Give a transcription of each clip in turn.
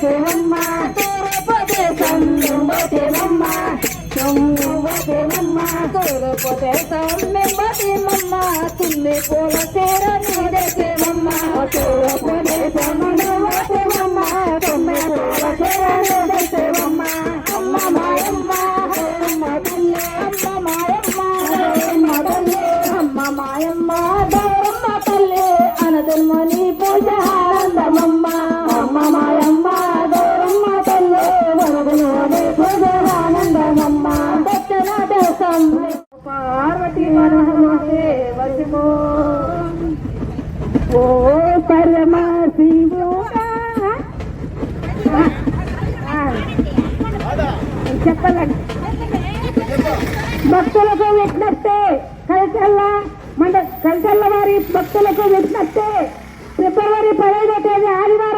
వచనమ్మ తోరపదేశం వచనమ్మ తొమ్ము వచనమ్మ తోరపదేశం నిమ్మతిమమ్మ తుల్లి పోల తేర నిదశమమ్మ తోరపదేశం పార్వతి ఓ భక్తులకు విజ్ఞప్తే కలకల్ల మండ కలకల్ల వారి భక్తులకు విజ్ఞప్తే ఫిబ్రవరి పదిహేనో తేదీ ఆదివారం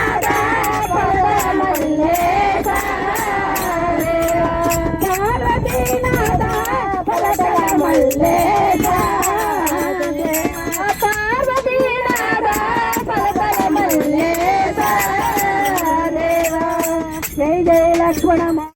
बड़ा